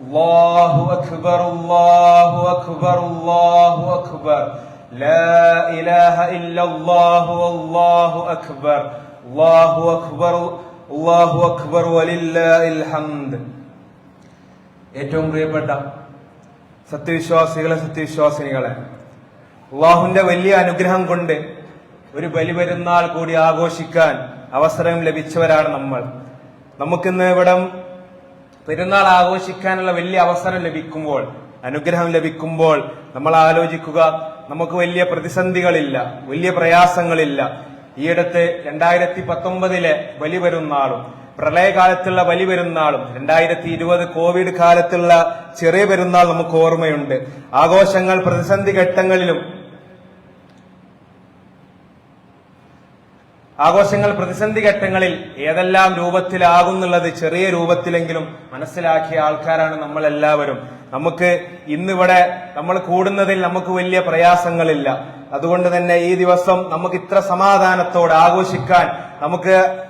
الله أكبر الله أكبر الله أكبر لا إله إلا الله والله أكبر الله أكبر الله أكبر ولله الحمد ഏറ്റവും പ്രിയപ്പെട്ട സത്യവിശ്വാസികളെ സത്യവിശ്വാസിനികളെ അള്ളാഹുവിന്റെ വലിയ അനുഗ്രഹം കൊണ്ട് ഒരു ബലിപെരുന്നാൾ കൂടി ആഘോഷിക്കാൻ അവസരം ലഭിച്ചവരാണ് നമ്മൾ നമുക്കിന്ന് ഇവിടം പെരുന്നാൾ ആഘോഷിക്കാനുള്ള വലിയ അവസരം ലഭിക്കുമ്പോൾ അനുഗ്രഹം ലഭിക്കുമ്പോൾ നമ്മൾ ആലോചിക്കുക നമുക്ക് വലിയ പ്രതിസന്ധികളില്ല വലിയ പ്രയാസങ്ങളില്ല. ഈയിടത്ത് രണ്ടായിരത്തി പത്തൊമ്പതിലെ ബലി പെരുന്നാളും പ്രളയകാലത്തുള്ള ബലി പെരുന്നാളും രണ്ടായിരത്തി ഇരുപത് കോവിഡ് കാലത്തുള്ള ചെറിയ പെരുന്നാൾ നമുക്ക് ഓർമ്മയുണ്ട്. ആഘോഷങ്ങൾ പ്രതിസന്ധി ഘട്ടങ്ങളിലും ആഘോഷങ്ങൾ പ്രതിസന്ധി ഘട്ടങ്ങളിൽ ഏതെല്ലാം രൂപത്തിലാകുന്നുള്ളത് ചെറിയ രൂപത്തിലെങ്കിലും മനസ്സിലാക്കിയ ആൾക്കാരാണ് നമ്മൾ എല്ലാവരും നമുക്ക് ഇന്നിവിടെ നമ്മൾ കൂടുന്നതിൽ നമുക്ക് വലിയ പ്രയാസങ്ങളില്ല. അതുകൊണ്ട് തന്നെ ഈ ദിവസം നമുക്ക് ഇത്ര സമാധാനത്തോടെ ആഘോഷിക്കാൻ നമുക്ക്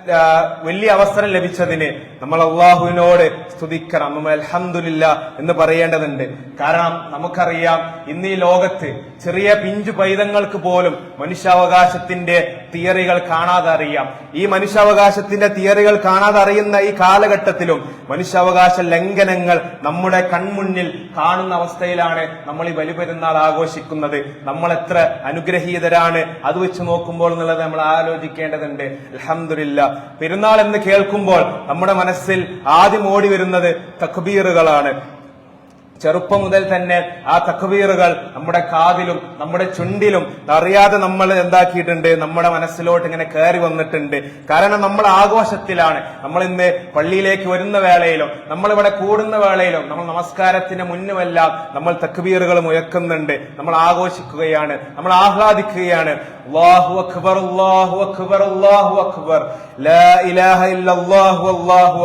വലിയ അവസരം ലഭിച്ചതിന് നമ്മൾ അള്ളാഹുവിനോട് സ്തുതിക്കണം. നമ്മൾ അലഹമില്ല എന്ന് പറയേണ്ടതുണ്ട്. കാരണം നമുക്കറിയാം ഇന്ന് ഈ ലോകത്ത് ചെറിയ പിഞ്ചു പൈതങ്ങൾക്ക് പോലും മനുഷ്യാവകാശത്തിന്റെ തിയറികൾ കാണാതെ അറിയാം. ഈ മനുഷ്യാവകാശത്തിന്റെ തിയറികൾ കാണാതെ അറിയുന്ന ഈ കാലഘട്ടത്തിലും മനുഷ്യാവകാശ ലംഘനങ്ങൾ നമ്മുടെ കൺമുന്നിൽ കാണുന്ന അവസ്ഥയിലാണ് നമ്മൾ ഈ ബലിപെരുന്നാൾ ആഘോഷിക്കുന്നത്. നമ്മൾ എത്ര അനുഗ്രഹീതരാണ്. അത് വെച്ച് നോക്കുമ്പോൾ എന്നുള്ളത് നമ്മൾ ആലോചിക്കേണ്ടതുണ്ട്. അൽഹംദുലില്ല. പെരുന്നാൾ എന്ന് കേൾക്കുമ്പോൾ നമ്മുടെ മനസ്സിൽ ആദ്യം ഓടി വരുന്നത് തക്ബീറുകളാണ്. ചെറുപ്പം മുതൽ തന്നെ ആ തക്വീറുകൾ നമ്മുടെ കാതിലും നമ്മുടെ ചുണ്ടിലും അറിയാതെ നമ്മൾ എന്താക്കിയിട്ടുണ്ട് നമ്മുടെ മനസ്സിലോട്ട് ഇങ്ങനെ കയറി വന്നിട്ടുണ്ട്. കാരണം നമ്മൾ ആഘോഷത്തിലാണ്. നമ്മൾ ഇന്ന് പള്ളിയിലേക്ക് വരുന്ന വേളയിലും നമ്മൾ ഇവിടെ കൂടുന്ന വേളയിലും നമ്മൾ നമസ്കാരത്തിന് മുന്നുമെല്ലാം നമ്മൾ തക്വീറുകൾ മുഴക്കുന്നുണ്ട്. നമ്മൾ ആഘോഷിക്കുകയാണ്. നമ്മൾ ആഹ്ലാദിക്കുകയാണ്. അല്ലാഹു അക്ബർ അല്ലാഹു അക്ബർ അല്ലാഹു അക്ബർ. ലാ ഇലാഹ ഇല്ലല്ലാഹു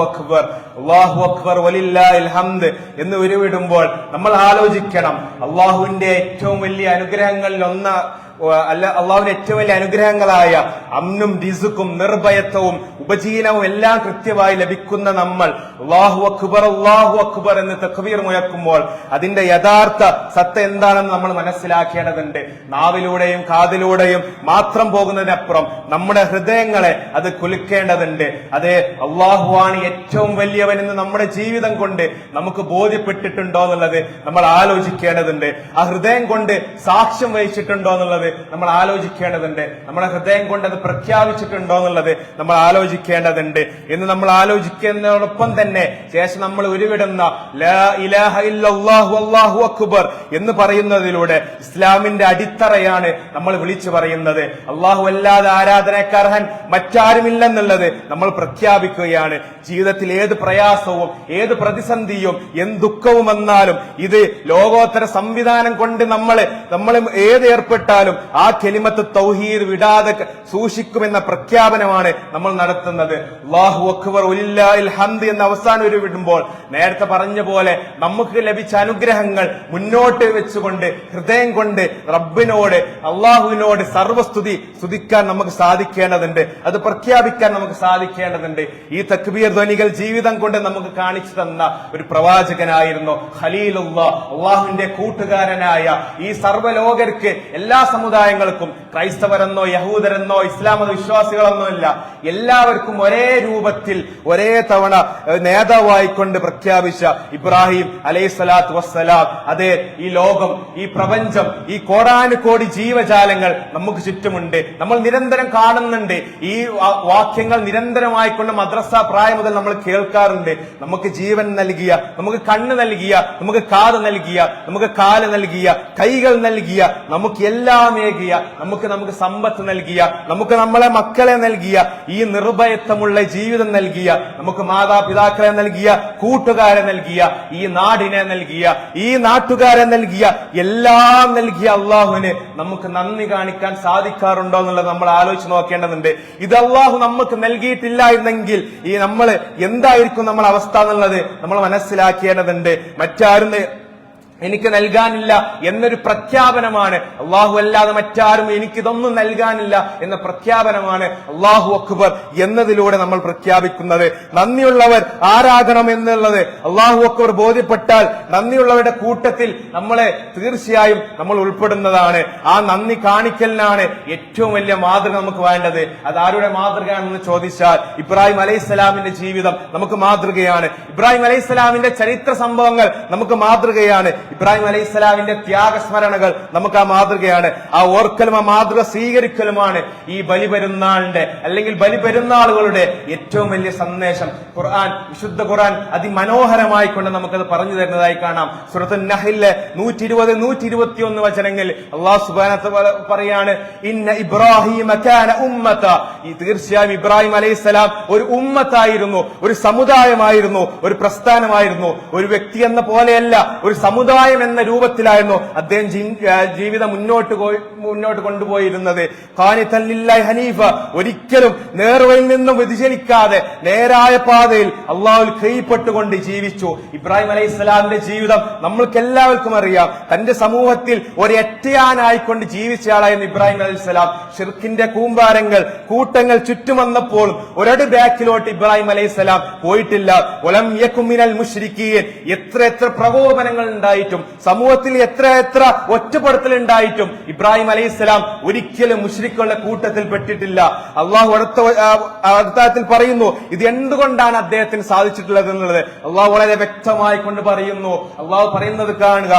അക്ബർ. അല്ലാഹു അക്ബർ വലില്ലാഹിൽ ഹംദ് എന്ന് ഉരുവിടുമ്പോൾ നമ്മൾ ആലോചിക്കണം. അള്ളാഹുവിന്റെ ഏറ്റവും വലിയ അനുഗ്രഹങ്ങളിൽ ഒന്ന് അല്ല അള്ളാഹുവിന്റെ ഏറ്റവും വലിയ അനുഗ്രഹങ്ങളായ അമ്നും റിസുക്കും നിർഭയത്വവും ഉപജീവനവും എല്ലാം കൃത്യമായി ലഭിക്കുന്ന നമ്മൾ അള്ളാഹു അക്ബർ അള്ളാഹു അക്ബർ എന്ന് തക്ബീർ മുഴക്കുമ്പോൾ അതിന്റെ യഥാർത്ഥ സത്ത എന്താണെന്ന് നമ്മൾ മനസ്സിലാക്കേണ്ടതുണ്ട്. നാവിലൂടെയും കാതിലൂടെയും മാത്രം പോകുന്നതിനപ്പുറം നമ്മുടെ ഹൃദയങ്ങളെ അത് കുലുക്കേണ്ടതുണ്ട്. അത് അള്ളാഹുവാണ് ഏറ്റവും വലിയവൻ എന്ന് നമ്മുടെ ജീവിതം കൊണ്ട് നമുക്ക് ബോധ്യപ്പെട്ടിട്ടുണ്ടോ എന്നുള്ളത് നമ്മൾ ആലോചിക്കേണ്ടതുണ്ട്. ആ ഹൃദയം കൊണ്ട് സാക്ഷ്യം വഹിച്ചിട്ടുണ്ടോ എന്നുള്ളത് നമ്മൾ ആലോചിക്കേണ്ടതുണ്ട്. നമ്മുടെ ഹൃദയം കൊണ്ട് അത് പ്രഖ്യാപിച്ചിട്ടുണ്ടോ എന്നുള്ളത് നമ്മൾ ആലോചിക്കേണ്ടതുണ്ട്. എന്ന് നമ്മൾ ആലോചിക്കുന്നതോടൊപ്പം തന്നെ ശേഷം നമ്മൾ ഉരുവിടുന്ന അക്ബർ എന്ന് പറയുന്നതിലൂടെ ഇസ്ലാമിന്റെ അടിത്തറയാണ് നമ്മൾ വിളിച്ചു പറയുന്നത്. അള്ളാഹു അല്ലാതെ ആരാധനക്കാർഹൻ മറ്റാരുമില്ലെന്നുള്ളത് നമ്മൾ പ്രഖ്യാപിക്കുകയാണ്. ജീവിതത്തിൽ ഏത് പ്രയാസവും ഏത് പ്രതിസന്ധിയും എന്ത് ദുഃഖവും വന്നാലും ഇത് ലോകോത്തര സംവിധാനം കൊണ്ട് നമ്മൾ നമ്മൾ ഏത് ഏർപ്പെട്ടാലും ആ കെലിമത്ത് തൗഹീദ് വിടാതെ സൂക്ഷിക്കുമെന്ന പ്രഖ്യാപനമാണ് നമ്മൾ നടത്തുന്നത്. അല്ലാഹു അക്ബർ ഹംദ് എന്ന അവസാനം ഒരു വിടുമ്പോൾ നേരത്തെ പറഞ്ഞ പോലെ നമുക്ക് ലഭിച്ച അനുഗ്രഹങ്ങൾ മുന്നോട്ട് വെച്ചുകൊണ്ട് ഹൃദയം കൊണ്ട് റബ്ബിനോട് അള്ളാഹുവിനോട് സർവസ്തുതി സ്തുതിക്കാൻ നമുക്ക് സാധിക്കേണ്ടതുണ്ട്. അത് പ്രഖ്യാപിക്കാൻ നമുക്ക് സാധിക്കേണ്ടതുണ്ട്. ഈ തക്ബീർ ധ്വനികൾ ജീവിതം കൊണ്ട് നമുക്ക് കാണിച്ചു തന്ന ഒരു പ്രവാചകനായിരുന്നു ഖലീലുള്ള അള്ളാഹുവിന്റെ കൂട്ടുകാരനായ ഈ സർവലോകർക്ക് എല്ലാ സമുദായങ്ങൾക്കും ക്രൈസ്തവരെന്നോ യഹൂദരെന്നോ ഇസ്ലാമത വിശ്വാസികളെന്നോ ഇല്ല. എല്ലാവർക്കും ഒരേ രൂപത്തിൽ ഒരേ തവണ നേതാവായിക്കൊണ്ട് പ്രഖ്യാപിച്ച ഇബ്രാഹിം അലൈഹി സ്വലാത്തു വസ്സലാം. അതെ ഈ ലോകം ഈ പ്രപഞ്ചം ഈ കോടാനുകോടി ജീവജാലങ്ങൾ നമുക്ക് ചുറ്റുമുണ്ട്. നമ്മൾ നിരന്തരം കാണുന്നുണ്ട്. ഈ വാക്യങ്ങൾ നിരന്തരമായിക്കൊണ്ട് മദ്രസ പ്രായം മുതൽ നമ്മൾ കേൾക്കാറുണ്ട്. നമുക്ക് ജീവൻ നൽകിയ നമുക്ക് കണ്ണ് നൽകിയ നമുക്ക് കാത് നൽകിയ നമുക്ക് കാൽ നൽകിയ കൈകൾ നൽകിയ നമുക്ക് എല്ലാം ഏകിയ നമുക്ക് നമുക്ക് സമ്പത്ത് നൽകിയ നമുക്ക് നമ്മളെ മക്കളെ നൽകിയ ഈ നിർഭയത്വമുള്ള ജീവിതം നൽകിയ നമുക്ക് മാതാപിതാക്കളെ നൽകിയ കൂട്ടുകാരെ നൽകിയ ഈ നാടിനെ നൽകിയ ഈ നാട്ടുകാരെ നൽകിയ എല്ലാം നൽകിയ അള്ളാഹുവിന് നമുക്ക് നന്ദി കാണിക്കാൻ സാധിക്കാറുണ്ടോ എന്നുള്ളത് നമ്മൾ ആലോചിച്ച് നോക്കേണ്ടതുണ്ട്. ഇത് അള്ളാഹു നമുക്ക് നൽകിയിട്ടില്ല എന്നെങ്കിൽ ഈ നമ്മൾ എന്തായിരിക്കും നമ്മുടെ അവസ്ഥ എന്നുള്ളത് നമ്മൾ മനസ്സിലാക്കേണ്ടതുണ്ട്. മറ്റാരും എനിക്ക് നൽകാനില്ല എന്നൊരു പ്രഖ്യാപനമാണ്. അള്ളാഹു അല്ലാതെ മറ്റാരും എനിക്കിതൊന്നും നൽകാനില്ല എന്ന പ്രഖ്യാപനമാണ് അള്ളാഹു അക്ബർ എന്നതിലൂടെ നമ്മൾ പ്രഖ്യാപിക്കുന്നത്. നന്ദിയുള്ളവർ ആരാകണം എന്നുള്ളത് അള്ളാഹു അക്ബർ ബോധ്യപ്പെട്ടാൽ നന്ദിയുള്ളവരുടെ കൂട്ടത്തിൽ നമ്മളെ തീർച്ചയായും നമ്മൾ ഉൾപ്പെടുന്നതാണ്. ആ നന്ദി കാണിക്കലിനാണ് ഏറ്റവും വലിയ മാതൃക നമുക്ക് വേണ്ടത്. അത് ആരുടെ മാതൃകയാണെന്ന് ചോദിച്ചാൽ ഇബ്രാഹിം അലൈഹിസ്സലാമിന്റെ ജീവിതം നമുക്ക് മാതൃകയാണ്. ഇബ്രാഹിം അലൈഹിസ്സലാമിന്റെ ചരിത്ര സംഭവങ്ങൾ നമുക്ക് മാതൃകയാണ്. ഇബ്രാഹിം അലൈഹി സ്വലാമിന്റെ ത്യാഗസ്മരണകൾ നമുക്ക് ആ മാതൃകയാണ്. ആ ഓർക്കലും ആ മാതൃക സ്വീകരിക്കലുമാണ് ഈ ബലി പെരുന്നാളിന്റെ അല്ലെങ്കിൽ ബലി പെരുന്നാളുകളുടെ ഏറ്റവും വലിയ സന്ദേശം. ഖുർആൻ വിശുദ്ധ ഖുർആൻ അതിമനോഹരമായി കൊണ്ട് നമുക്കത് പറഞ്ഞു തരുന്നതായി കാണാം. സുഹൃത്തു നഹിലെ നൂറ്റി ഇരുപത് നൂറ്റി ഇരുപത്തി ഒന്ന് വചനങ്ങൾ അള്ളാഹു സുബാനത്ത് പറയാണ് ഇന്ന ഇബ്രാഹിം ഉമ്മത്ത. ഈ തീർച്ചയായും ഇബ്രാഹിം അലൈഹി സ്വലാം ഒരു ഉമ്മത്തായിരുന്നു ഒരു സമുദായമായിരുന്നു ഒരു പ്രസ്ഥാനമായിരുന്നു. ഒരു വ്യക്തി എന്ന പോലെയല്ല ഒരു സമുദായം എന്ന രൂപത്തിലായിരുന്നു അദ്ദേഹം ജീവിതം മുന്നോട്ട് മുന്നോട്ട് കൊണ്ടുപോയിരുന്നത്. ഖാനിത്തല്ലില്ലാഹി ഹനീഫ ഒരിക്കലും നേർവയിൽ നിന്നും വ്യതിചലിക്കാതെ നേരായ പാതയിൽ അള്ളാഹുൽ കൈപ്പെട്ടുകൊണ്ട് ജീവിച്ചു. ഇബ്രാഹിം അലൈഹി സ്വലാമിന്റെ ജീവിതം നമ്മൾക്ക് എല്ലാവർക്കും അറിയാം. തന്റെ സമൂഹത്തിൽ ഒരു ജീവിച്ചയാളായിരുന്നു ഇബ്രാഹിം അലൈഹി സ്വലാം ഷിർക്കിന്റെ കൂമ്പാരങ്ങൾ കൂട്ടങ്ങൾ ചുറ്റും വന്നപ്പോഴും ഒരടി ബാക്കിലോട്ട് ഇബ്രാഹിം അലൈഹി സ്വലാം പോയിട്ടില്ല. ഒലം യക്കുമിനൽ മുഷ്രിക്കീൻ എത്ര എത്ര പ്രകോപനങ്ങൾ ഉണ്ടായിട്ടും സമൂഹത്തിൽ എത്ര എത്ര ഒറ്റപ്പെടുത്തൽ ഉണ്ടായിട്ടും ഇബ്രാഹിം അലൈഹി സ്വലാം ഒരിക്കലും മുഷ്രിക്കുള്ള കൂട്ടത്തിൽ പെട്ടിട്ടില്ല. അള്ളാഹു അടുത്ത പറയുന്നു ഇത് എന്തുകൊണ്ടാണ് അദ്ദേഹത്തിന് സാധിച്ചിട്ടുള്ളത് എന്നുള്ളത് അള്ളാഹു വളരെ വ്യക്തമായി കൊണ്ട് പറയുന്നു. അള്ളാഹു പറയുന്നത് കാണുക.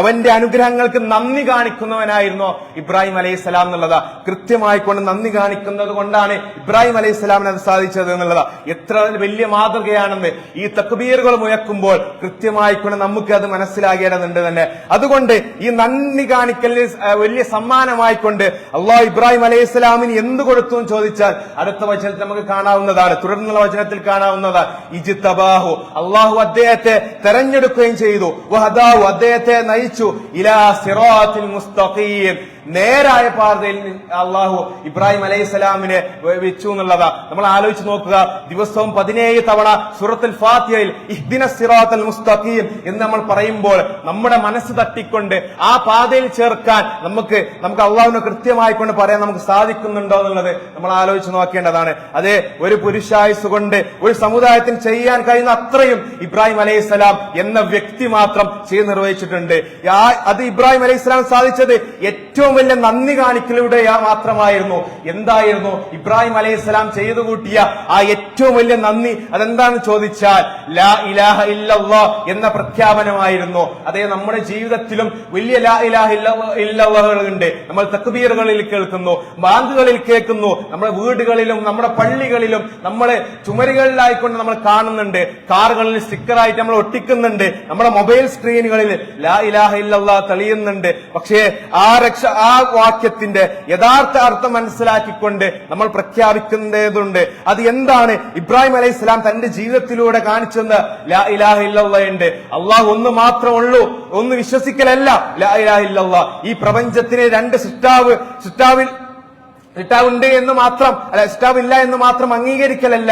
അവന്റെ അനുഗ്രഹങ്ങൾക്ക് നന്ദി കാണിക്കുന്നവനായിരുന്നു ഇബ്രാഹിം അലൈഹി സ്വലാം എന്നുള്ളത്. കൃത്യമായി കൊണ്ട് നന്ദി കാണിക്കുന്നത് കൊണ്ടാണ് ഇബ്രാഹിം അലൈഹി സ്വലാമിന് അത് സാധിച്ചത് എന്നുള്ളത്. എത്ര വലിയ മാതൃകയാണെന്ന് ഈ തക്ബീറുകൾ മുഴക്കുമ്പോൾ കൃത്യമായി കൊണ്ട് നമുക്ക് അത് മനസ്സിലാകേണ്ടതുണ്ട് തന്നെ. അതുകൊണ്ട് ഈ നന്ദി കാണിക്കലിന് വലിയ സമ്മാനമായിക്കൊണ്ട് അള്ളാഹു ഇബ്രാഹിം അലൈഹി സ്വലാമിന് എന്ത് കൊടുത്തു എന്ന് ചോദിച്ചാൽ അടുത്ത വചനത്തിൽ നമുക്ക് കാണാവുന്നതാണ്. തുടർന്നുള്ള വചനത്തിൽ കാണാവുന്നതാണ്. ഇജിത്തബാഹു അള്ളാഹു അദ്ദേഹത്തെ തെരഞ്ഞെടുക്കുകയും ചെയ്തു. അദ്ദേഹത്തെ നയിച്ചു. ഇലാ സിറാത്തിൽ മുസ്തഖീം. നേരായ പാതയിൽ അള്ളാഹു ഇബ്രാഹിം അലൈഹി സ്വലാമിനെ വെച്ചു എന്നുള്ളതാ. നമ്മൾ ആലോചിച്ച് നോക്കുക. ദിവസവും പതിനേഴ് തവണ സൂറത്തുൽ ഫാത്തിയയിൽ ഇഹ്ദിന സിറാത്തൽ മുസ്തഖീം എന്ന് നമ്മൾ പറയുമ്പോൾ നമ്മുടെ മനസ്സ് തട്ടിക്കൊണ്ട് ആ പാതയിൽ ചേർക്കാൻ നമുക്ക് നമുക്ക് അള്ളാഹുവിനെ കൃത്യമായി കൊണ്ട് പറയാൻ നമുക്ക് സാധിക്കുന്നുണ്ടോ എന്നുള്ളത് നമ്മൾ ആലോചിച്ച് നോക്കേണ്ടതാണ്. അതെ ഒരു പുരുഷായുസ് കൊണ്ട് ഒരു സമുദായത്തിന് ചെയ്യാൻ കഴിയുന്ന അത്രയും ഇബ്രാഹിം അലൈഹി സ്വലാം എന്ന വ്യക്തി മാത്രം ചെയ്ത് നിർവഹിച്ചിട്ടുണ്ട്. അത് ഇബ്രാഹിം അലൈഹി സ്വലാം സാധിച്ചത് ഏറ്റവും വലിയ നന്ദി കാണിക്കലൂടെ മാത്രമായിരുന്നു. എന്തായിരുന്നു? ഇബ്രാഹിം അലൈഹി സ്വലാം ചെയ്തു കൂട്ടിയ ആ ഏറ്റവും വലിയ നന്ദി അതെന്താണെന്ന് ചോദിച്ചാൽ ലാ ഇലാഹ ഇല്ലല്ലാ എന്ന പ്രഖ്യാപനമായിരുന്നു. അതേ നമ്മുടെ ജീവിതത്തിലും വലിയ ലാ ഇലാഹ ഇല്ലകളുണ്ട് നമ്മൾ തക്ബീറുകളിൽ കേൾക്കുന്നു ബാങ്കുകളിൽ കേൾക്കുന്നു നമ്മുടെ വീടുകളിലും നമ്മുടെ പള്ളികളിലും നമ്മളെ ചുമരുകളിലായിക്കൊണ്ട് നമ്മൾ കാണുന്നുണ്ട്. കാറുകളിൽ സ്റ്റിക്കറായിട്ട് നമ്മൾ ഒട്ടിക്കുന്നുണ്ട്. നമ്മുടെ മൊബൈൽ സ്ക്രീനുകളിൽ ലാ ഇലാഹ ഇല്ലല്ലാ തെളിയുന്നുണ്ട്. പക്ഷേ ആ രക്ഷ വാക്യത്തിന്റെ യഥാർത്ഥ അർത്ഥം മനസ്സിലാക്കിക്കൊണ്ട് നമ്മൾ പ്രഖ്യാപിക്കുന്നതുണ്ട്. അത് എന്താണ്? ഇബ്രാഹിം അലൈഹി സ്വലാം തന്റെ ജീവിതത്തിലൂടെ കാണിച്ചെന്ന് ലാ ഇലാഹ അള്ളാഹു ഒന്ന് മാത്രമേ ഉള്ളൂ. ഒന്ന് വിശ്വസിക്കലല്ല. ലാ ഇലാഹ ഈ പ്രപഞ്ചത്തിന് രണ്ട് സിട്ടാവ് സിട്ടാവിൽ ഉണ്ട് എന്ന് മാത്രം അല്ല ഇല്ല എന്ന് മാത്രം അംഗീകരിക്കലല്ല.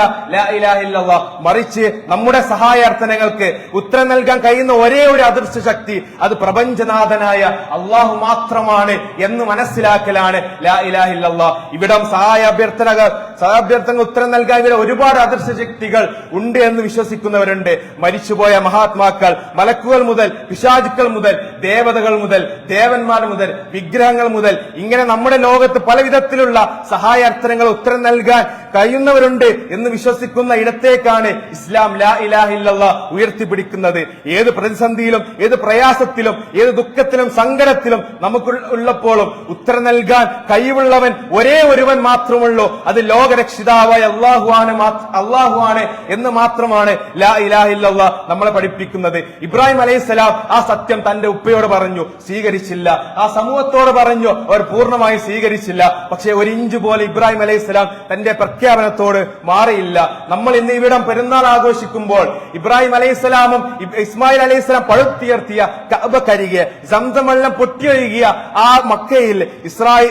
മറിച്ച് നമ്മുടെ സഹായാർത്ഥനകൾക്ക് ഉത്തരം നൽകാൻ കഴിയുന്ന ഒരേ ഒരു അദൃശ്യ ശക്തി അത് പ്രപഞ്ചനാഥനായ അള്ളാഹു മാത്രമാണ് എന്ന് മനസ്സിലാക്കലാണ്. ലാ ഇലാഹ ഇല്ലല്ലാ ഇവിടം സഹായ അഭ്യർത്ഥനകൾ സഹാഭ്യർത്ഥനകൾ ഉത്തരം നൽകാൻ ഇവിടെ ഒരുപാട് അദൃശ്യ ശക്തികൾ ഉണ്ട് എന്ന് വിശ്വസിക്കുന്നവരുണ്ട്. മരിച്ചുപോയ മഹാത്മാക്കൾ മലക്കുകൾ മുതൽ പിശാചുക്കൾ മുതൽ ദേവതകൾ മുതൽ ദേവന്മാർ മുതൽ വിഗ്രഹങ്ങൾ മുതൽ ഇങ്ങനെ നമ്മുടെ ലോകത്ത് പല വിധത്തിലുള്ള സഹായാർത്ഥനങ്ങൾ ഉത്തരം നൽകാൻ കഴിയുന്നവരുണ്ട് എന്ന് വിശ്വസിക്കുന്ന ഇടത്തേക്കാണ് ഇസ്ലാം ലാ ഇലാഹില്ല ഉയർത്തിപ്പിടിക്കുന്നത്. ഏത് പ്രതിസന്ധിയിലും ഏത് പ്രയാസത്തിലും ഏത് ദുഃഖത്തിലും സങ്കടത്തിലും നമുക്ക് ഉള്ളപ്പോഴും ഉത്തരം നൽകാൻ കഴിവുള്ളവൻ ഒരേ ഒരുവൻ മാത്രമുള്ളൂ. അത് ലോകരക്ഷിതാവായ അള്ളാഹുവാണ് അള്ളാഹുവാണ് എന്ന് മാത്രമാണ് ലാ ഇലാഹില്ല നമ്മളെ പഠിപ്പിക്കുന്നത്. ഇബ്രാഹിം അലൈഹിസ്സലാം ആ സത്യം തന്റെ ഉപ്പയോട് പറഞ്ഞു സ്വീകരിച്ചില്ല. ആ സമൂഹത്തോട് പറഞ്ഞു അവർ പൂർണമായി സ്വീകരിച്ചില്ല. പക്ഷേ ഒരു ഇഞ്ച് പോലെ ഇബ്രാഹിം അലൈഹി സ്വലാം തന്റെ പ്രഖ്യാപനത്തോട് മാറിയില്ല. നമ്മൾ ഇന്ന് ഇവിടം പെരുന്നാൾ ആഘോഷിക്കുമ്പോൾ ഇബ്രാഹിം അലൈഹി സ്വലാമും ഇസ്മായിൽ അലൈഹി സ്വലാം പഴുത്തുയർത്തിയ കഅബ കരികെ സംസം വെള്ളം പൊട്ടിയൊഴുകിയ ആ മക്കയിൽ ഇസ്രായേൽ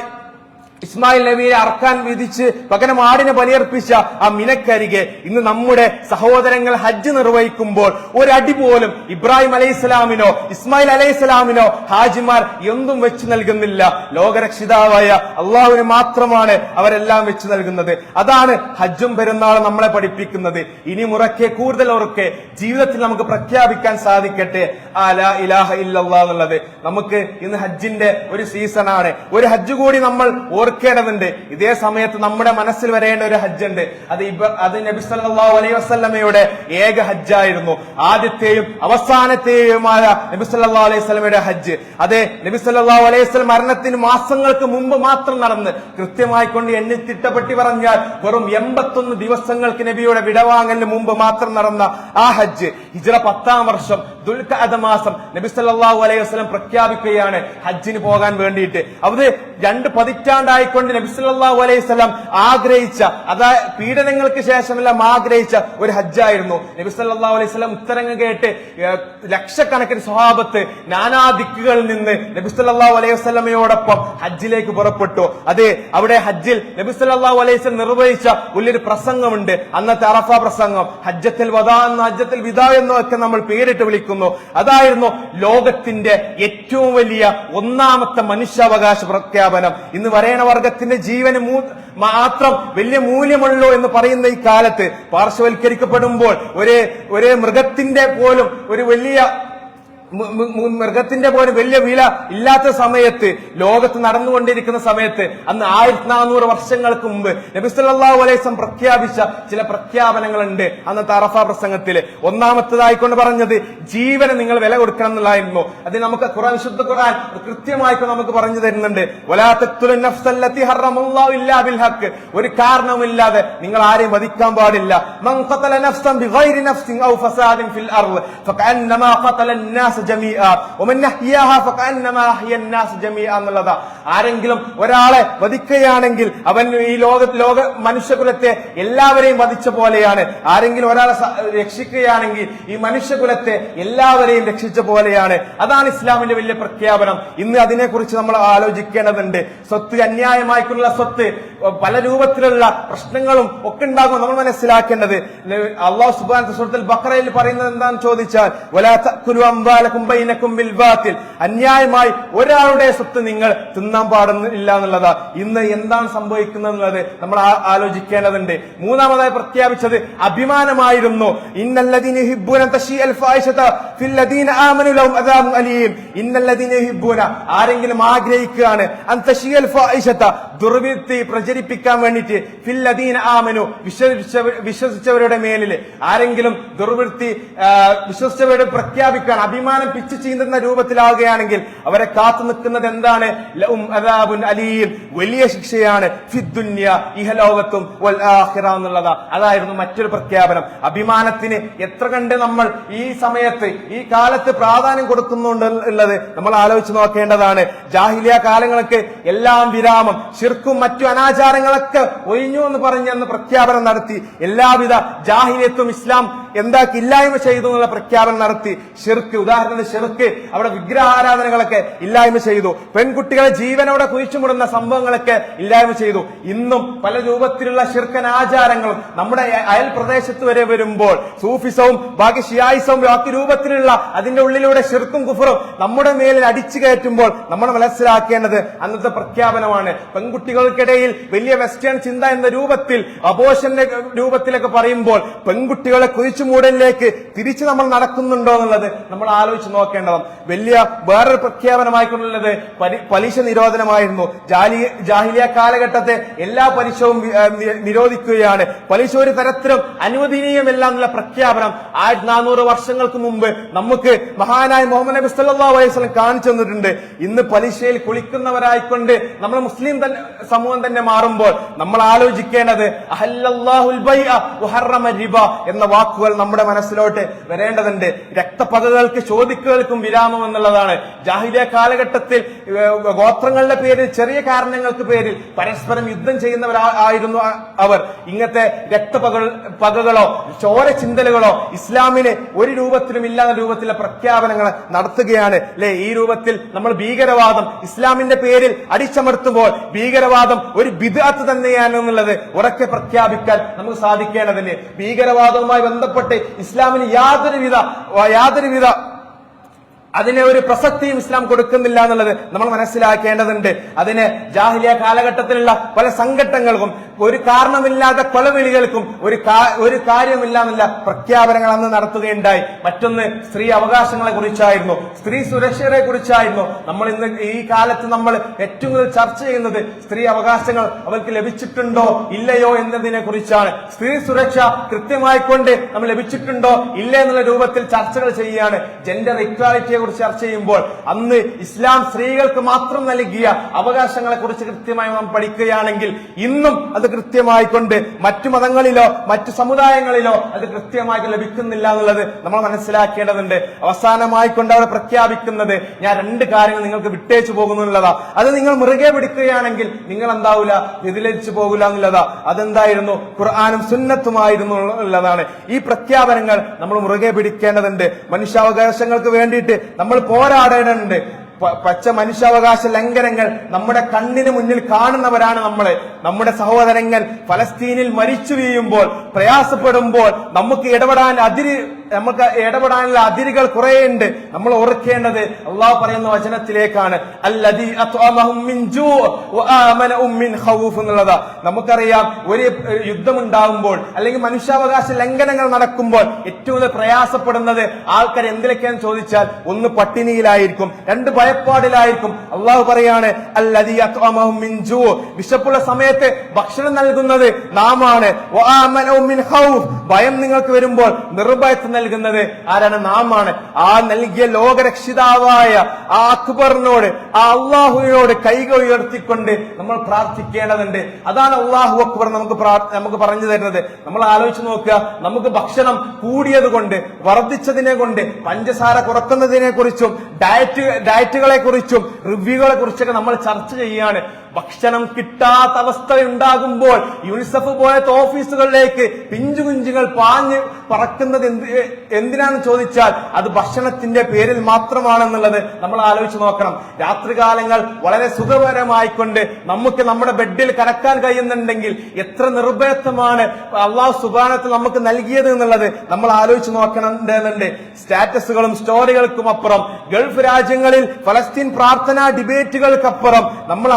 ഇസ്മായിൽ നബിയെ അറക്കാൻ വിധിച്ച് പകരം ആടിനെ ബലിയർപ്പിച്ച ആ മിനക്കരികെ ഇന്ന് നമ്മുടെ സഹോദരങ്ങൾ ഹജ്ജ് നിർവഹിക്കുമ്പോൾ ഒരടി പോലും ഇബ്രാഹിം അലൈഹിസ്സലാമിനോ ഇസ്മായിൽ അലൈഹിസ്സലാമിനോ ഹാജിമാർ എന്തും വെച്ച് നൽകുന്നില്ല. ലോകരക്ഷിതാവായ അള്ളാഹുവിന് മാത്രമാണ് അവരെല്ലാം വെച്ച് നൽകുന്നത്. അതാണ് ഹജ്ജും പെരുന്നാളും നമ്മളെ പഠിപ്പിക്കുന്നത്. ഇനി മുറക്കെ കൂടുതൽ ഉറക്കെ ജീവിതത്തിൽ നമുക്ക് പ്രഖ്യാപിക്കാൻ സാധിക്കട്ടെ. അല ഇലാഹ ഇല്ലല്ലാ എന്നുള്ളത് നമുക്ക് ഇന്ന് ഹജ്ജിന്റെ ഒരു സീസണാണ്. ഒരു ഹജ്ജ് കൂടി നമ്മൾ ഓർക്കേണ്ടതുണ്ട്. ഇതേ സമയത്ത് നമ്മുടെ മനസ്സിൽ വരേണ്ട ഒരു ഹജ്ജ് ഉണ്ട് അത് ഇബ- അത് നബി സല്ലല്ലാഹു അലൈഹി വസല്ലമയുടെ ഏക ഹജ്ജായിരുന്നു. ആദ്യത്തെയും അവസാനത്തെയുമായ നബി സല്ലല്ലാഹു അലൈഹി വസല്ലമയുടെ ഹജ്ജ്. അതെ നബി സല്ലല്ലാഹു അലൈഹി വസല്ലം മരണത്തിന് മാസങ്ങൾക്ക് മുമ്പ് മാത്രം നടന്ന് കൃത്യമായി കൊണ്ട് എന്നെ തിട്ടപ്പെട്ടി പറഞ്ഞാൽ വെറും എൺപത്തൊന്ന് ദിവസങ്ങൾക്ക് നബിയുടെ വിടവാങ്ങലിന് മുമ്പ് മാത്രം നടന്ന ആ ഹജ്ജ്. ഹിജറ പത്താം വർഷം ദുൽഖഅദ മാസം നബി സല്ലല്ലാഹു അലൈഹി വസല്ലം പ്രഖ്യാപിക്കുകയാണ് ഹജ്ജിന് പോകാൻ വേണ്ടിയിട്ട്. അത് രണ്ട് പതിറ്റാണ്ടായിക്കൊണ്ട് നബി സല്ലല്ലാഹു അലൈഹി വസല്ലം ആഗ്രഹിച്ച അതാ പീഡനങ്ങൾക്ക് ശേഷമെല്ലാം ആഗ്രഹിച്ച ഒരു ഹജ്ജായിരുന്നു. നബി സല്ലല്ലാഹു അലൈഹി വസല്ലം ഉത്തരങ്ങ് കേട്ട് ലക്ഷക്കണക്കിന് സ്വഹാബത്ത് നാനാ ദിക്കുകളിൽ നിന്ന് നബി സല്ലല്ലാഹു അലൈഹി വസല്ലമയോടൊപ്പം ഹജ്ജിലേക്ക് പുറപ്പെട്ടു. അത് അവിടെ ഹജ്ജിൽ നബി സല്ലല്ലാഹു അലൈഹി വസല്ലം നിർവഹിച്ച വലിയൊരു പ്രസംഗമുണ്ട്. അന്നത്തെ അറഫ പ്രസംഗം. ഹജ്ജത്തിൽ വദാ എന്ന ഹജ്ജത്തിൽ വിദാ എന്നൊക്കെ നമ്മൾ പേരിട്ട് വിളിക്കുന്നു അതായിരുന്നു ലോകത്തിന്റെ ഏറ്റവും വലിയ ഒന്നാമത്തെ മനുഷ്യാവകാശ പ്രഖ്യാപനം. ഇന്ന് വരേണ വർഗത്തിന്റെ ജീവന് മാത്രം വലിയ മൂല്യമുള്ളൂ എന്ന് പറയുന്ന ഈ കാലത്ത് പാർശ്വവൽക്കരിക്കപ്പെടുമ്പോൾ ഒരു ഒരേ മൃഗത്തിന്റെ പോലും ഒരു വലിയ മൃഗത്തിന്റെ പോലെ വലിയ വില ഇല്ലാത്ത സമയത്ത് ലോകത്ത് നടന്നുകൊണ്ടിരിക്കുന്ന സമയത്ത് അന്ന് ആയിരത്തി നാനൂറ് വർഷങ്ങൾക്ക് മുമ്പ് നബിസ്വല്ലാഹു അലൈസം പ്രഖ്യാപിച്ച ചില പ്രഖ്യാപനങ്ങളുണ്ട്. അന്നത്തെ അറഫ പ്രസംഗത്തിൽ ഒന്നാമത്തതായിക്കൊണ്ട് പറഞ്ഞത് ജീവന് നിങ്ങൾ വില കൊടുക്കണം എന്നുള്ളതായിരുന്നു. അത് നമുക്ക് ഖുറാൻ ശുദ്ധ ഖുറാൻ കൃത്യമായിട്ട് നമുക്ക് പറഞ്ഞു തരുന്നുണ്ട്. ഒരു കാരണവുമില്ലാതെ നിങ്ങൾ ആരെയും വധിക്കാൻ പാടില്ല. മൻ ഖതല നഫ്സൻ ബിഗൈരി നഫ്സിൻ ഔ ഫസാദിൻ ഫിൽ അർള് ഫകഅന്നമാ ഖതല الناس ജമീഅ വമൻ അഹ്യാഹ ഫകഅന്നമാ അഹ്യ الناس ജമീഅ എന്നുള്ളതാ ആരെങ്കിലും ഒരാളെ വധിക്കുകയാണെങ്കിൽ അവൻ ഈ ലോക ലോക മനുഷ്യകുലത്തെ എല്ലാവരെയും വധിച്ച പോലെയാണ് ആരെങ്കിലും ഒരാളെ സ- രക്ഷിക്കുകയാണെങ്കിൽ ഈ മനുഷ്യകുലത്തെ എല്ലാവരെയും രക്ഷിച്ച പോലെയാണ് അതാണ് ഇസ്ലാമിന്റെ വലിയ പ്രഖ്യാപനം ഇന്ന് അതിനെക്കുറിച്ച് നമ്മൾ ആലോചിക്കേണ്ടതുണ്ട് സ്വത്ത് അന്യായമായിട്ടുള്ള സ്വത്ത് പല രൂപത്തിലുള്ള പ്രശ്നങ്ങളും ഒക്കെ ഉണ്ടാകും നമ്മൾ മനസ്സിലാക്കേണ്ടത് അള്ളാഹു സുബാൻ സുഹൃത്തിൽ ബക്രയിൽ പറയുന്നത് എന്താണെന്ന് ചോദിച്ചാൽ "വലാ തഅ്കുലു അംവാലകും ബാത്തിൽ." അന്യായമായി ഒരാളുടെ സ്വത്ത് നിങ്ങൾ തിന്നാൻ പാടുന്നില്ല എന്നുള്ളതാ. ഇന്ന് എന്താണ് സംഭവിക്കുന്നത് എന്നുള്ളത് നമ്മൾ ആലോചിക്കേണ്ടതുണ്ട്. മൂന്നാമതായി പ്രഖ്യാപിച്ചത് അഭിമാനമായിരുന്നു. അലീം. ഇന്നല്ലദീന ആരെങ്കിലും ആഗ്രഹിക്കുകയാണ് അൻ പ്രചരിപ്പിക്കാൻ വേണ്ടിയിട്ട് ഫില്ലദീന ആമനു വിശ്വസിച്ചവ- വിശ്വസിച്ചവരുടെ മേലിൽ ആരെങ്കിലും ദുർവൃത്തി വിശ്വസിച്ചവരുടെ പ്രഖ്യാപിക്കാൻ അഭിമാനം പിച്ചു ചീന്തുന്ന രൂപത്തിലാവുകയാണെങ്കിൽ അവരെ കാത്തു നിൽക്കുന്നത് എന്താണ്? അലീം. വലിയ ശിക്ഷയാണ് ഫിദ്ദുന്യ ഇഹലോകത്തും എന്നുള്ളതാ. അതായിരുന്നു മറ്റൊരു പ്രഖ്യാപനം. അഭിമാനത്തിന് എത്ര കണ്ട് നമ്മൾ ഈ സമയത്ത് ഈ കാലത്ത് പ്രാധാന്യം കൊടുക്കുന്നുണ്ട് ഉള്ളത് നമ്മൾ ആലോചിച്ച് നോക്കേണ്ടതാണ്. ജാഹിലിയ കാലങ്ങൾക്ക് എല്ലാം വിരാമം ശിർക്കും മറ്റു അനാചാരങ്ങളൊക്കെ ഒഴിഞ്ഞു എന്ന് പറഞ്ഞ് അന്ന് പ്രഖ്യാപനം നടത്തി. എല്ലാവിധ ജാഹിലിയത്തും ഇസ്ലാം എന്താക്കില്ലായ്മ ചെയ്തു എന്നുള്ള പ്രഖ്യാപനം നടത്തി. ശിർക്ക് ഷിർക്ക് ഉദാഹരണത്തിന് ഷിർക്ക് അവിടെ വിഗ്രഹാരാധനകളൊക്കെ ഇല്ലായ്മ ചെയ്തു. പെൺകുട്ടികളെ ജീവനോടെ കുഴിച്ചുമുടുന്ന സംഭവങ്ങളൊക്കെ ഇല്ലായ്മ ചെയ്തു. ഇന്നും പല രൂപത്തിലുള്ള ഷിർക്കൻ ആചാരങ്ങളും നമ്മുടെ അയൽ പ്രദേശത്ത് വരെ വരുമ്പോൾ സൂഫിസവും ബാക്കി ഷിയായിസവും ബാക്കി രൂപത്തിലുള്ള അതിന്റെ ഉള്ളിലൂടെ ഷിർക്കും കുഫറും നമ്മുടെ മേലിൽ അടിച്ചു കയറ്റുമ്പോൾ നമ്മൾ മനസ്സിലാക്കേണ്ടത് അന്നത്തെ പ്രഖ്യാപനമാണ്. പെൺകുട്ടികൾക്കിടയിൽ വലിയ വെസ്റ്റേൺ ചിന്ത എന്ന രൂപത്തിൽ അബോഷന്റെ രൂപത്തിലൊക്കെ പറയുമ്പോൾ പെൺകുട്ടികളെ കുഴിച്ചുമൂടലിലേക്ക് തിരിച്ചു നമ്മൾ നടക്കുന്നുണ്ടോ എന്നുള്ളത് നമ്മൾ ആലോചിച്ച് നോക്കേണ്ടതും വലിയ വേറൊരു പ്രഖ്യാപനമായിക്കൊണ്ടുള്ളത് പലിശ നിരോധനമായിരുന്നു. ജാലി ജാഹിലിയ കാലഘട്ടത്തെ എല്ലാ പലിശവും നിരോധിക്കുകയാണ്. പലിശ ഒരു തരത്തിലും അനുവദനീയമല്ല എന്നുള്ള പ്രഖ്യാപനം ആയിരത്തി നാനൂറ് വർഷങ്ങൾക്ക് മുമ്പ് നമുക്ക് മഹാനായ മുഹമ്മദ് നബി സല്ലാ വസല്ലം കാണിച്ചു തന്നിട്ടുണ്ട്. ഇന്ന് പലിശയിൽ കുളിക്കുന്നവരായിക്കൊണ്ട് നമ്മൾ മുസ്ലിം സമൂഹം തന്നെ മാറുമ്പോൾ നമ്മൾ ആലോചിക്കേണ്ടത് എന്ന വാക്കുകൾ നമ്മുടെ മനസ്സിലോട്ട് വരേണ്ടതുണ്ട്. രക്തപകകൾക്ക് ചോദിക്കുകൾക്കും വിരാമം എന്നുള്ളതാണ്. ജാഹിലിയ കാലഘട്ടത്തിൽ ഗോത്രങ്ങളുടെ പേരിൽ ചെറിയ കാരണങ്ങൾക്ക് പേരിൽ പരസ്പരം യുദ്ധം ചെയ്യുന്നവരായിരുന്നു അവർ. ഇങ്ങനത്തെ രക്തപക പകകളോ ചോര ചിന്തലുകളോ ഇസ്ലാമിന് ഒരു രൂപത്തിലും ഇല്ലാത്ത രൂപത്തിലെ പ്രഖ്യാപനങ്ങൾ നടത്തുകയാണ്. അല്ലെ ഈ രൂപത്തിൽ നമ്മൾ ഭീകരവാദം ഇസ്ലാമിന്റെ പേരിൽ അടിച്ചമർത്തുമ്പോൾ ഭീകരവാദം ഒരു ബിദാത്ത് തന്നെയാണ് എന്നുള്ളത് ഉറക്കെ പ്രഖ്യാപിക്കാൻ നമുക്ക് സാധിക്കേണ്ടതിന്. ഭീകരവാദവുമായി ബന്ധപ്പെട്ട് ഇസ്ലാമിന് യാതൊരുവിധ യാതൊരുവിധ അതിനെ ഒരു പ്രസക്തിയും ഇസ്ലാം കൊടുക്കുന്നില്ല എന്നുള്ളത് നമ്മൾ മനസ്സിലാക്കേണ്ടതുണ്ട്. അതിന് ജാഹിലിയ കാലഘട്ടത്തിലുള്ള പല സംഘട്ടങ്ങൾക്കും ഒരു കാരണമില്ലാത്ത കൊലവിളികൾക്കും ഒരു ഒരു കാര്യമില്ല എന്നുള്ള പ്രഖ്യാപനങ്ങൾ അന്ന് നടത്തുകയുണ്ടായി. മറ്റൊന്ന് സ്ത്രീ അവകാശങ്ങളെ കുറിച്ചായിരുന്നു. സ്ത്രീ സുരക്ഷയെ കുറിച്ചായിരുന്നു. നമ്മൾ ഇന്ന് ഈ കാലത്ത് നമ്മൾ ഏറ്റവും കൂടുതൽ ചർച്ച ചെയ്യുന്നത് സ്ത്രീ അവകാശങ്ങൾ അവർക്ക് ലഭിച്ചിട്ടുണ്ടോ ഇല്ലയോ എന്നതിനെ കുറിച്ചാണ്. സ്ത്രീ സുരക്ഷ കൃത്യമായിക്കൊണ്ട് നമ്മൾ ലഭിച്ചിട്ടുണ്ടോ ഇല്ല എന്നുള്ള രൂപത്തിൽ ചർച്ചകൾ ചെയ്യുകയാണ്. ജെൻഡർ ഇക്വാലിറ്റിയെ കുറിച്ച് ചർച്ച ചെയ്യുമ്പോൾ അന്ന് ഇസ്ലാം സ്ത്രീകൾക്ക് മാത്രം നൽകിയ അവകാശങ്ങളെ കുറിച്ച് കൃത്യമായി നാം പഠിക്കുകയാണെങ്കിൽ ഇന്നും അത് കൃത്യമായിക്കൊണ്ട് മറ്റു മതങ്ങളിലോ മറ്റു സമുദായങ്ങളിലോ അത് കൃത്യമായി ലഭിക്കുന്നില്ല എന്നുള്ളത് നമ്മൾ മനസ്സിലാക്കേണ്ടതുണ്ട്. അവസാനമായി കൊണ്ട് അവിടെ പ്രഖ്യാപിക്കുന്നത് ഞാൻ രണ്ട് കാര്യങ്ങൾ നിങ്ങൾക്ക് വിട്ടേച്ചു പോകുന്നു എന്നുള്ളതാ. അത് നിങ്ങൾ മുറുകെ പിടിക്കുകയാണെങ്കിൽ നിങ്ങൾ എന്താവില്ല വ്യതിലരിച്ചു പോകില്ല എന്നുള്ളതാ. അതെന്തായിരുന്നു? ഖുർആാനും സുന്നത്തുമായിരുന്നു ഉള്ളതാണ് ഈ പ്രഖ്യാപനങ്ങൾ നമ്മൾ മുറുകെ പിടിക്കേണ്ടതുണ്ട്. മനുഷ്യാവകാശങ്ങൾക്ക് വേണ്ടിയിട്ട് നമ്മൾ പോരാടേണ്ടതുണ്ട്. പച്ച മനുഷ്യാവകാശ ലംഘനങ്ങൾ നമ്മുടെ കണ്ണിന് മുന്നിൽ കാണുന്നവരാണ് നമ്മൾ നമ്മുടെ സഹോദരങ്ങൾ ഫലസ്തീനിൽ മരിച്ചു വീഴുമ്പോൾ പ്രയാസപ്പെടുമ്പോൾ നമുക്ക് ഇടപെടാൻ അതിര് നമുക്ക് ഇടപെടാനുള്ള അതിരുകൾ കുറേയുണ്ട്. നമ്മൾ ഓർക്കേണ്ടത് അള്ളാഹു പറയുന്ന വചനത്തിലേക്കാണ്. എന്നുള്ളതാ. നമുക്കറിയാം ഒരു യുദ്ധം യുദ്ധമുണ്ടാകുമ്പോൾ അല്ലെങ്കിൽ മനുഷ്യാവകാശ ലംഘനങ്ങൾ നടക്കുമ്പോൾ ഏറ്റവും കൂടുതൽ പ്രയാസപ്പെടുന്നത് ആൾക്കാർ എന്തിലൊക്കെയാന്ന് ചോദിച്ചാൽ ഒന്ന് പട്ടിണിയിലായിരിക്കും രണ്ട് ഭയപ്പാടിലായിരിക്കും. അള്ളാഹു പറയാണ് വിശപ്പുള്ള സമയത്ത് ഭക്ഷണം നൽകുന്നത് നാമാണ്. ഭയം നിങ്ങൾക്ക് വരുമ്പോൾ നിർഭയത്ത് നൽകുന്നത്? ആരാണ്? നാമാണ്. ആ നൽകിയ ലോകരക്ഷിതാവായ ആ അക്ബറിനോട് ആ അള്ളാഹുവിനോട് കൈകൾ ഉയർത്തിക്കൊണ്ട് നമ്മൾ പ്രാർത്ഥിക്കേണ്ടതുണ്ട്. അതാണ് അള്ളാഹു അക്ബർ നമുക്ക് നമുക്ക് പറഞ്ഞു തരുന്നത്. നമ്മൾ ആലോചിച്ച് നോക്കുക നമുക്ക് ഭക്ഷണം കൂടിയത് കൊണ്ട് വർദ്ധിച്ചതിനെ കൊണ്ട് പഞ്ചസാര കുറക്കുന്നതിനെ കുറിച്ചും ഡയറ്റ് ഡയറ്റുകളെ കുറിച്ചും റിവ്യൂകളെ കുറിച്ചൊക്കെ നമ്മൾ ചർച്ച ചെയ്യാണ്. ഭക്ഷണം കിട്ടാത്ത അവസ്ഥ ഉണ്ടാകുമ്പോൾ യൂണിസെഫ് പോലത്തെ ഓഫീസുകളിലേക്ക് പിഞ്ചു കുഞ്ചുങ്ങൾ പാഞ്ഞ് പറക്കുന്നത് എന്ത് എന്തിനാണെന്ന് ചോദിച്ചാൽ അത് ഭക്ഷണത്തിന്റെ പേരിൽ മാത്രമാണെന്നുള്ളത് നമ്മൾ ആലോചിച്ച് നോക്കണം. രാത്രികാലങ്ങൾ വളരെ സുഖകരമായിക്കൊണ്ട് നമുക്ക് നമ്മുടെ ബെഡിൽ കടക്കാൻ കഴിയുന്നുണ്ടെങ്കിൽ എത്ര നിർഭയത്വമാണ് അള്ളാഹു സുബാനത്തിൽ നമുക്ക് നൽകിയത് എന്നുള്ളത് നമ്മൾ ആലോചിച്ച് നോക്കണം സ്റ്റാറ്റസുകളും സ്റ്റോറികൾക്കും അപ്പുറം. ഗൾഫ് രാജ്യങ്ങളിൽ ഫലസ്തീൻ പ്രാർത്ഥനാ ഡിബേറ്റുകൾക്കപ്പുറം നമ്മൾ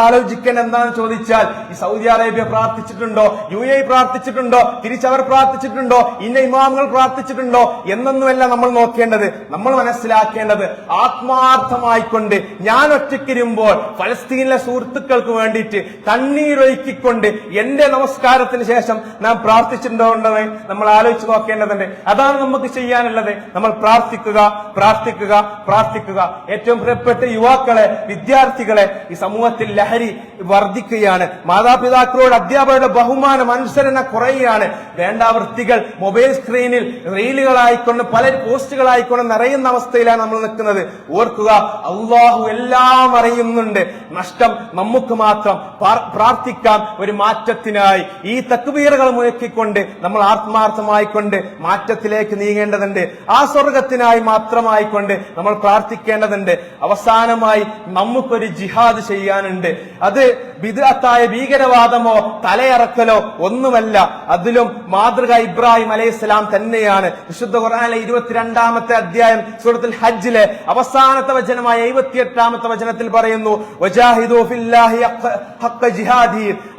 എന്താണെന്ന് ചോദിച്ചാൽ ഈ സൗദി അറേബ്യ പ്രാർത്ഥിച്ചിട്ടുണ്ടോ? യു എ പ്രാർത്ഥിച്ചിട്ടുണ്ടോ? തിരിച്ചവർ പ്രാർത്ഥിച്ചിട്ടുണ്ടോ? ഇന്ന ഇമാമുകൾ പ്രാർത്ഥിച്ചിട്ടുണ്ടോ? എന്നൊന്നുമല്ല നമ്മൾ നോക്കേണ്ടത്. നമ്മൾ മനസ്സിലാക്കേണ്ടത് ആത്മാർത്ഥമായിക്കൊണ്ട് ഞാൻ ഒറ്റയ്ക്കിരുമ്പോൾ ഫലസ്തീനിലെ സുഹൃത്തുക്കൾക്ക് വേണ്ടിയിട്ട് കണ്ണീരൊഴുക്കിക്കൊണ്ട് എന്റെ നമസ്കാരത്തിന് ശേഷം നാം പ്രാർത്ഥിച്ചിട്ടുണ്ടോ നമ്മൾ ആലോചിച്ച് നോക്കേണ്ടതുണ്ട്. അതാണ് നമുക്ക് ചെയ്യാനുള്ളത്. നമ്മൾ പ്രാർത്ഥിക്കുക പ്രാർത്ഥിക്കുക പ്രാർത്ഥിക്കുക. ഏറ്റവും പ്രിയപ്പെട്ട യുവാക്കളെ വിദ്യാർത്ഥികളെ ഈ സമൂഹത്തിൽ ലഹരി വർദ്ധിക്കുകയാണ്. മാതാപിതാക്കളോട് അധ്യാപകരുടെ ബഹുമാനം അനുസരണ കുറയുകയാണ്. വേണ്ട വൃത്തികൾ മൊബൈൽ സ്ക്രീനിൽ റീലുകളായിക്കൊണ്ട് പല പോസ്റ്റുകളായിക്കൊണ്ട് നിറയുന്ന അവസ്ഥയിലാണ് നമ്മൾ നിൽക്കുന്നത്. ഓർക്കുക അള്ളാഹു എല്ലാം അറിയുന്നുണ്ട്. നഷ്ടം നമുക്ക് മാത്രം പ്രാർത്ഥിക്കാം. ഒരു മാറ്റത്തിനായി ഈ തക്ബീറുകൾ മുഴക്കിക്കൊണ്ട് നമ്മൾ ആത്മാർത്ഥമായിക്കൊണ്ട് മാറ്റത്തിലേക്ക് നീങ്ങേണ്ടതുണ്ട്. ആ സ്വർഗത്തിനായി മാത്രമായിക്കൊണ്ട് നമ്മൾ പ്രാർത്ഥിക്കേണ്ടതുണ്ട്. അവസാനമായി നമുക്കൊരു ജിഹാദ് ചെയ്യാനുണ്ട്. അത് ബിദഅത്തായ ഭീകരവാദമോ തലയറക്കലോ ഒന്നുമല്ല. അതിലും മാതൃക ഇബ്രാഹിം അലൈഹിസ്സലാം തന്നെയാണ്. വിശുദ്ധ ഖുർആനിലെ ഇരുപത്തിരണ്ടാമത്തെ അധ്യായം സൂറത്തുൽ ഹജ്ജിലെ അവസാനത്തെ വചനമായ എഴുപത്തിയെട്ടാമത്തെ വചനത്തിൽ പറയുന്നു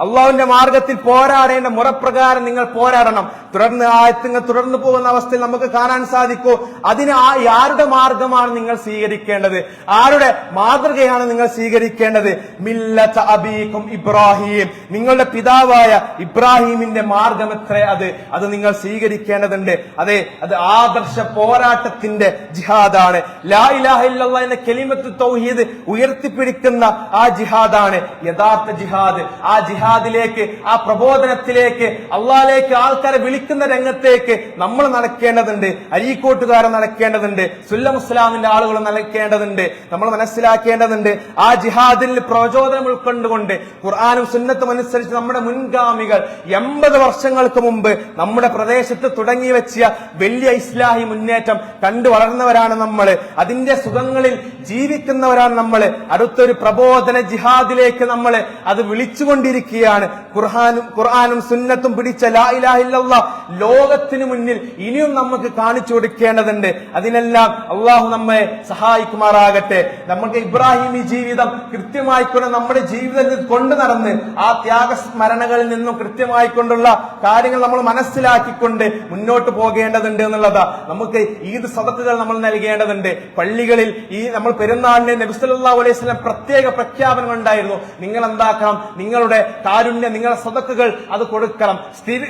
അള്ളാഹുവിന്റെ മാർഗത്തിൽ പോരാടേണ്ട മുറപ്രകാരം നിങ്ങൾ പോരാടണം. തുടർന്ന് ആയത്തിങ്ങൾ തുടർന്ന് പോകുന്ന അവസ്ഥയിൽ നമുക്ക് കാണാൻ സാധിക്കൂ അതിന് ആരുടെ മാർഗമാണ് നിങ്ങൾ സ്വീകരിക്കേണ്ടത്? ആരുടെ മാതൃകയാണ് നിങ്ങൾ സ്വീകരിക്കേണ്ടത്? മില്ലത അബീക്കും ഇബ്രാഹിം. നിങ്ങളുടെ പിതാവായ ഇബ്രാഹിമിന്റെ മാർഗം എത്ര അത്? അത് നിങ്ങൾ സ്വീകരിക്കേണ്ടതുണ്ട്. അതെ അത് ആദർശ പോരാട്ടത്തിന്റെ ജിഹാദാണ്. ലാ ഇലാഹ എന്ന കെലിമത്ത് തൗഹീദ് ഉയർത്തിപ്പിടിക്കുന്ന ആ ജിഹാദാണ്. യഥാർത്ഥ ജിഹാദ്. ആ ജിഹാദിലേക്ക് ആ പ്രബോധനത്തിലേക്ക് അള്ളാഹിലേക്ക് ആൾക്കാരെ വിളിക്കുന്ന രംഗത്തേക്ക് നമ്മൾ നടക്കേണ്ടതുണ്ട്. അരീക്കോട്ടുകാരൻ നടക്കേണ്ടതുണ്ട്. സുല്ലം ഇസ്ലാമിന്റെ ആളുകൾ നടക്കേണ്ടതുണ്ട്. നമ്മൾ മനസ്സിലാക്കേണ്ടതുണ്ട് ആ ജിഹാദിൽ പ്രചോദനം ഉൾക്കൊണ്ടുകൊണ്ട് ഖുർആാനും സുന്നത്തും അനുസരിച്ച് നമ്മുടെ മുൻഗാമികൾ എൺപത് വർഷങ്ങൾക്ക് മുമ്പ് നമ്മുടെ പ്രദേശത്ത് തുടങ്ങി വെച്ച വലിയ ഇസ്ലാഹി മുന്നേറ്റം കണ്ടു വളർന്നവരാണ് നമ്മൾ അതിന്റെ സുഖങ്ങളിൽ ജീവിക്കുന്നവരാണ് നമ്മൾ അടുത്തൊരു പ്രബോധന ജിഹാദിലേക്ക് നമ്മൾ അത് വിളിച്ചുകൊണ്ടിരിക്കുകയാണ്. ഖുർഹാനും ഖുർആാനും സുന്നത്തും പിടിച്ച ലാ ഇലാഹ ഇല്ലല്ലാഹ് ലോകത്തിന് മുന്നിൽ ഇനിയും നമുക്ക് കാണിച്ചു കൊടുക്കേണ്ടതുണ്ട്. അതിനെല്ലാം അള്ളാഹു നമ്മെ സഹായിക്കുമാറാകട്ടെ. നമുക്ക് ഇബ്രാഹിമി ജീവിതം കൃത്യമായിക്കൊണ്ട് നമ്മുടെ ജീവിതത്തിൽ കൊണ്ടു നടന്ന് ആ ത്യാഗസ്മരണകളിൽ നിന്നും കൃത്യമായി കൊണ്ടുള്ള കാര്യങ്ങൾ നമ്മൾ മനസ്സിലാക്കിക്കൊണ്ട് മുന്നോട്ട് പോകേണ്ടതുണ്ട് എന്നുള്ളതാ. നമുക്ക് ഈദ് സദക്കുകൾ നമ്മൾ നൽകേണ്ടതുണ്ട്. പള്ളികളിൽ ഈ നമ്മൾ പെരുന്നാളിന് നബിസല്ലാ അലൈഹി സ്വലം പ്രത്യേക പ്രഖ്യാപനം ഉണ്ടായിരുന്നു. നിങ്ങൾ എന്താക്കണം നിങ്ങളുടെ കാരുണ്യം നിങ്ങളുടെ സദക്കുകൾ അത് കൊടുക്കണം.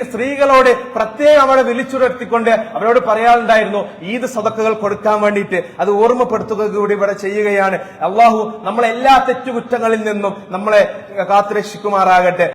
സ്ത്രീകളോട് പ്രത്യേകം അവരെ വിളിച്ചുണർത്തിക്കൊണ്ട് അവരോട് പറയാറുണ്ടായിരുന്നു ഈദ് സദക്കുകൾ കൊടുക്കാൻ വേണ്ടിയിട്ട് അത് ഓർമ്മപ്പെടുത്തുക കൂടി ഇവിടെ ചെയ്യുകയാണ്. അള്ളാഹു നമ്മളെ എല്ലാ തെറ്റുകുറ്റങ്ങളിൽ നിന്നും നമ്മളെ കാത്തുരക്ഷിക്കുമാറാകട്ടെ.